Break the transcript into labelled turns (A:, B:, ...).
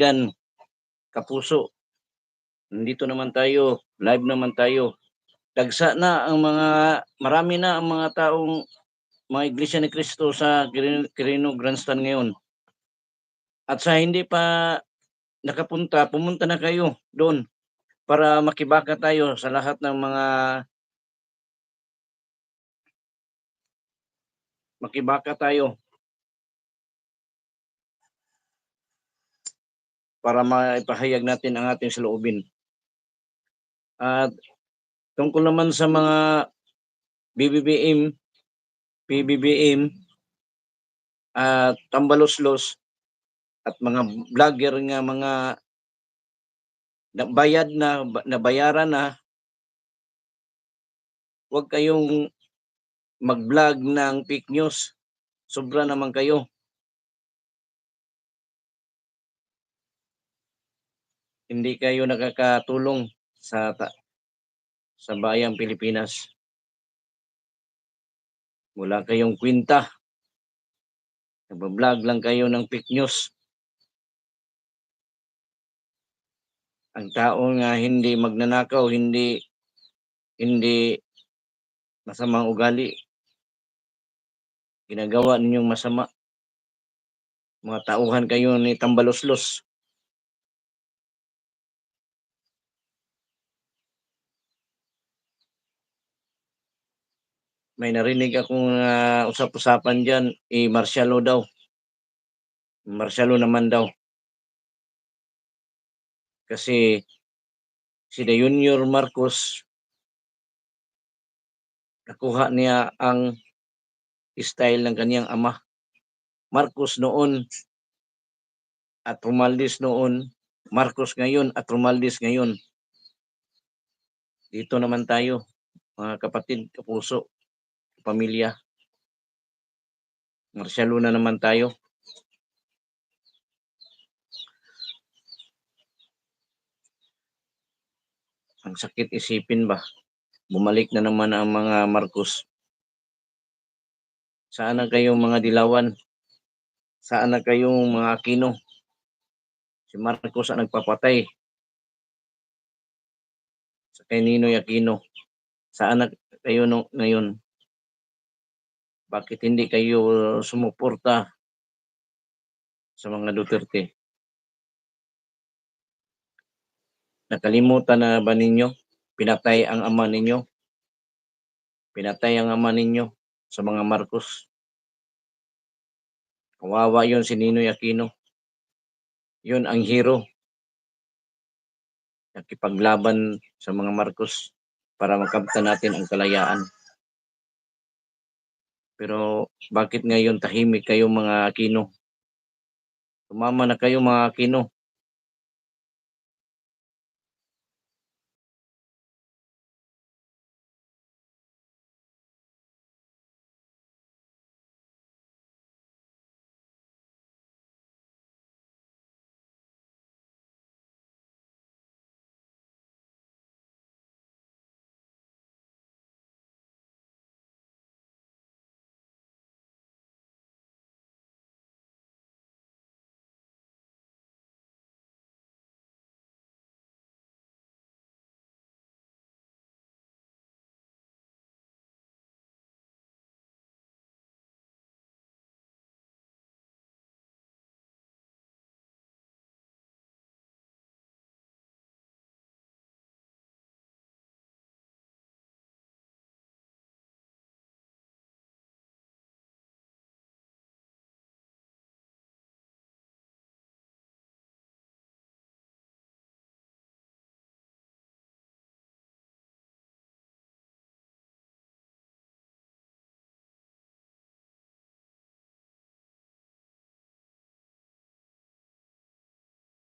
A: Yan, kapuso. Nandito naman tayo, live naman tayo. Dagsa na ang mga, marami na ang mga taong mga Iglesia ni Cristo sa Quirino, Grandstand ngayon. At sa hindi pa nakapunta, pumunta na kayo doon para makibaka tayo sa lahat ng mga makibaka tayo para maipahayag natin ang ating saloobin. At tungkol naman sa mga BBBM, PBBM, at tambaloslos, at mga vlogger nga mga bayad na, nabayaran na, huwag kayong mag-vlog ng fake news. Sobra naman kayo. Hindi kayo nakakatulong sa sa bayang Pilipinas. Wala kayong kwenta. Nagbablog lang kayo ng fake news. Ang tao nga hindi magnanakaw, hindi hindi masamang ugali. Ginagawa ninyong masama. Mga tauhan kayo ni tambaloslos. May narinig akong uh, usap-usapan dyan, eh, Marcialo daw. Marcialo naman daw. Kasi si De Junior Marcos nakuha niya ang style ng kaniyang ama. Marcos noon at Romualdez noon, Marcos ngayon at Romualdez ngayon. Dito naman tayo, mga kapatid, kapuso, pamilya. Marcialo na naman tayo. Ang sakit isipin ba? Bumalik na naman ang mga Marcos. Saan na kayong mga dilawan? Saan na kayong mga Aquino? Si Marcos ang nagpapatay. Sa kay Ninoy Aquino. Saan na kayo no, ngayon? Bakit hindi kayo sumuporta sa mga Duterte? Nakalimutan na ba ninyo? Pinatay ang ama ninyo? Pinatay ang ama ninyo sa mga Marcos. Kawawa yon si Ninoy Aquino. Yun ang hero. Nakipaglaban sa mga Marcos para makamtan natin ang kalayaan. Pero bakit ngayon tahimik kayo mga Aquino? Tumama na kayo mga Aquino.